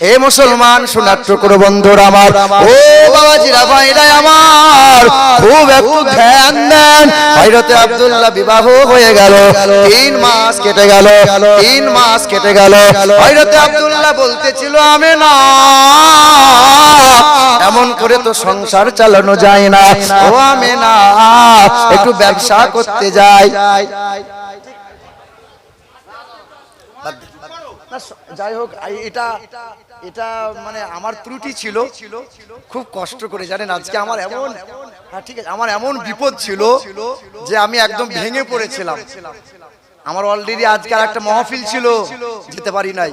এ মুসলমান, সোনার টুকর বন্ধুর আমার। ও বাবাজিরা ভাইরা আমার। খুব একটু ধ্যান দেন। হযরতে আব্দুল্লাহ বিবাহ হয়ে গেল। তিন মাস কেটে গেল। তিন মাস কেটে গেল। হযরতে আব্দুল্লাহ বলতেছিল, আমি না। এমন করে তো সংসার চালানো যায় না। ও, আমি না। একটু ব্যবসা করতে যাই। যাই হোক এটা এটা মানে আমার ত্রুটি ছিল। খুব কষ্ট করে, জানেন, আজকে আমার এমন হ্যাঁ ঠিক আছে, আমার এমন বিপদ ছিল যে আমি একদম ভেঙে পড়েছিলাম। আমার অলরেডি আজকে আর একটা মহফিল ছিল, যেতে পারি নাই।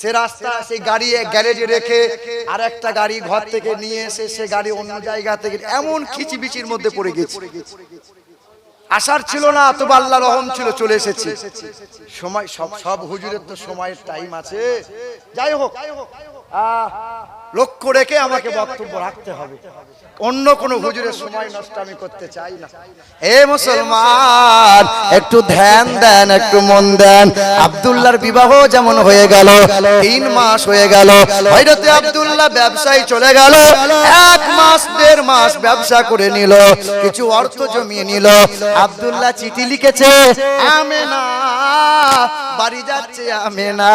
সে রাস্তা, সেই গাড়ি গ্যারেজে রেখে আর একটা গাড়ি ঘর থেকে নিয়ে এসে সে গাড়ি অন্য জায়গা থেকে এমন খিচিবিচির মধ্যে পড়ে গেছে। আসার ছিল না তবু আল্লাহ রহম ছিল চলে এসেছি। সময় সব সব হুজুরের তো সময়ের টাইম আছে। যাই হোক লক্ষ্য রেখে আমাকে বক্তব্য রাখতে হবে। অন্য কোন হুজুরের সময় নষ্ট আমি করতে চাই না। এ মুসলমান, একটু ধ্যান দেন, একটু মন দেন। আব্দুল্লাহর বিবাহ যেমন হয়ে গেল, তিন মাস হয়ে গেল, হয়রতে আব্দুল্লাহ ব্যবসায় চলে গেল, এক মাস, দেড় মাস ব্যবসা করে নিল, কিছু অর্থ জমিয়ে নিল। আব্দুল্লাহ চিঠি লিখেছে, আমেনা, বাড়ি যাচ্ছে আমেনা,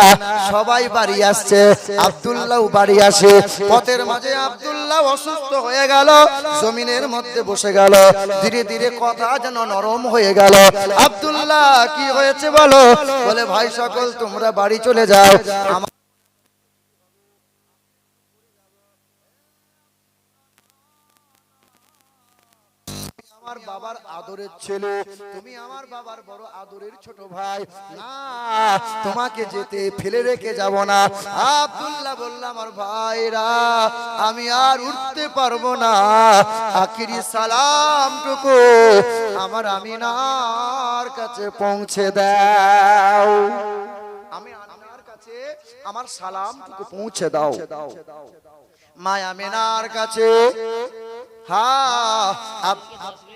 সবাই বাড়ি আসছে। আব্দুল্লাহ বাড়ি আসে। পথের মাঝে আব্দুল্লাহ অসুস্থ হয়ে গেল, জমিনের মধ্যে বসে গেল। ধীরে ধীরে কথা যেন নরম হয়ে গেল। আব্দুল্লাহ, কি হয়েছে বলো? বলে, ভাই সকল, তোমরা বাড়ি চলে যাও। আমার আমার বাবার আদরের ছেলে, তুমি আমার বাবার বড় আদরের ছোট ভাই। না, তোমাকে যেতে ফেলে রেখে যাব না। আব্দুল্লাহ বললাম আমার ভাইরা, আমি আর উঠতে পারব না। আখিরি সালামটুকু আমার আমিনার কাছে পৌঁছে দাও। আমি আমিনার কাছে আমার সালামটুকু পৌঁছে দাও। মায়া মেনার কাছে। আপ-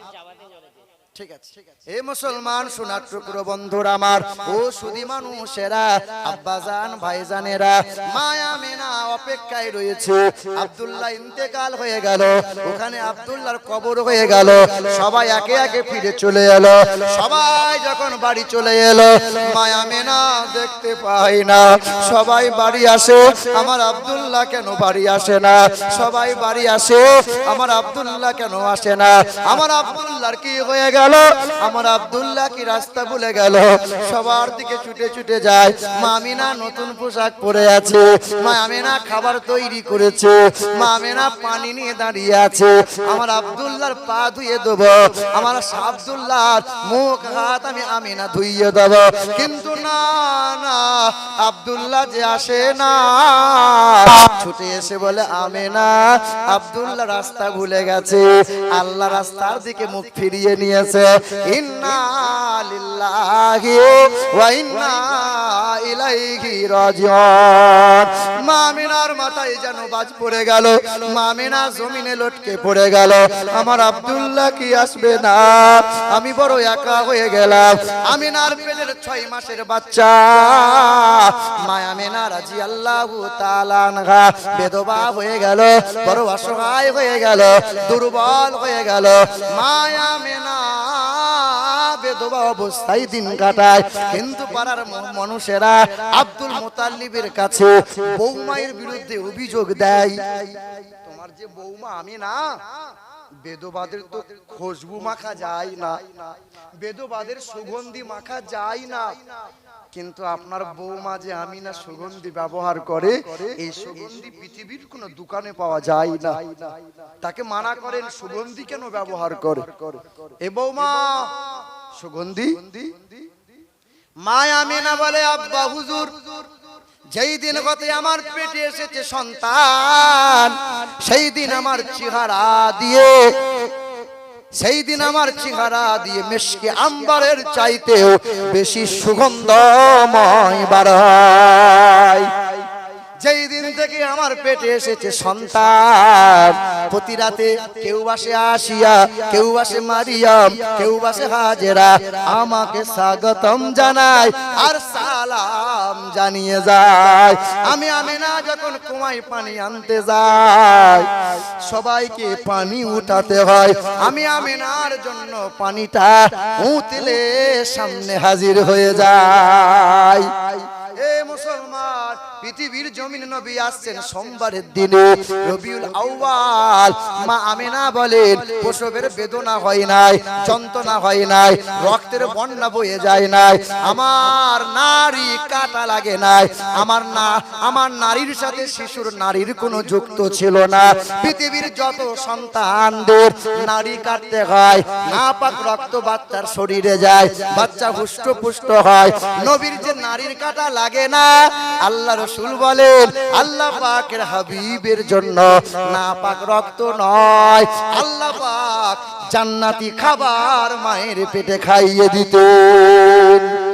সবাই একে একে ফিরে চলে এলো, সবাই যখন বাড়ি চলে এলো, মায়া মেনা দেখতে পাই না, সবাই বাড়ি আসে, আমার আব্দুল্লাহ কেন বাড়ি আসে না? সবাই বাড়ি আসে, আমার আব্দুল্লাহ কেন আসে না? আমার আব্দুল্লাহর কি হয়ে গেল? আমার আব্দুল্লাহ কি রাস্তা ভুলে গেল? সবার দিকে ছুটে ছুটে যায়। মামিনা নতুন পোশাক পরে আছে। মামিনা খাবার তৈরি করেছে। মামিনা পানি নিয়ে দাঁড়িয়ে আছে। আমার পা ধুয়ে দেব। আমার মুখ, হাত আমি আমিনা ধুইয়ে দেব। কিন্তু না না, আব্দুল্লাহ যে আসে না। ছুটে এসে বলে, আমেনা, আব্দুল্লাহ রাস্তা ভুলে গেছে। আল্লাহ রাস্তার দিকে মুখ ফিরিয়ে নিয়েছে। রাজিউন। মামিনার মাথায় যেন বাজ পড়ে গেল মামিনা জমিনে লটকে পড়ে গেল, আমার আব্দুল্লাহ কি আসবে না? আমি বড় একা হয়ে গেলাম। আমিনার পেটের ছয় মাসের বাচ্চা। মায়া রাজি আল্লাহ বেদবা হয়ে গেল, বড় অসহায় হয়ে গেল, দুর্বল হয়ে গেল। মায়া মেনা মানুষেরা আব্দুল কাছে বৌমায়ের বিরুদ্ধে অভিযোগ দেয়, তোমার যে বৌমা আমি না, বেদবাদের তো খুশবু মাখা যায় না, বেদবাদের সুগন্ধি মাখা যায় না কিন্তু আপনার বৌমা যে আমি না সুগন্ধি ব্যবহার করে, এই সুগন্ধি পৃথিবীর কোনো দোকানে পাওয়া যায় না। তাকে মানা করেন সুগন্ধি কেন ব্যবহার করে? এ বৌমা, সুগন্ধি? মায় আমিনা বলে, আব্বা হুজুর, যেই দিন গতে আমার পেটে এসেছে সন্তান, সেই দিন আমার চেহারা দিয়ে সেই দিন আমার চেহারা দিয়ে মেশকে আম্বারের চাইতেও বেশি সুগন্ধময় বাড়ায়। যেই দিন থেকে আমার পেটে এসেছে সন্তান, প্রতি রাতে কেউ বাসে আসিয়া, কেউ বাসে মারিয়াম কেউ বাসে হাজেরা, আমাকে স্বাগতম জানায় আর সালাম জানিয়ে যায়। আমি আমি না যখন কুমাই পানি আনতে যাই সবাইকে পানি উঠাতে হয়। আমি আমি আমিনার জন্য পানিটা উতলে সামনে হাজির হয়ে যায়। পৃথিবীর জমিন নবী আসছেন সোমবারের দিনে। রবিউল আউয়াল। মা আমিনা বলেন, প্রসবের বেদনা হয় নাই, যন্ত্রণা হয় নাই, রক্তের বন্যা বয়ে যায় নাই, আমার নারী কাটা লাগে নাই, আমার না, আমার নারীর সাথে শিশুর নারীর কোনো যুক্ত ছিল না। পৃথিবীর যত সন্তানদের নারী কাটতে হয় না পাক রক্ত বাচ্চার শরীরে যায়, বাচ্চা হুষ্ট পুষ্ট হয়, নবীর যে নারীর কাটা লাগে না, আল্লাহ রসুল বলেন, আল্লাহ পাকের হাবিবের জন্য না পাক রক্ত নয়। আল্লাহ পাক জান্নাতি খাবার মায়ের পেটে খাইয়ে দিতেন।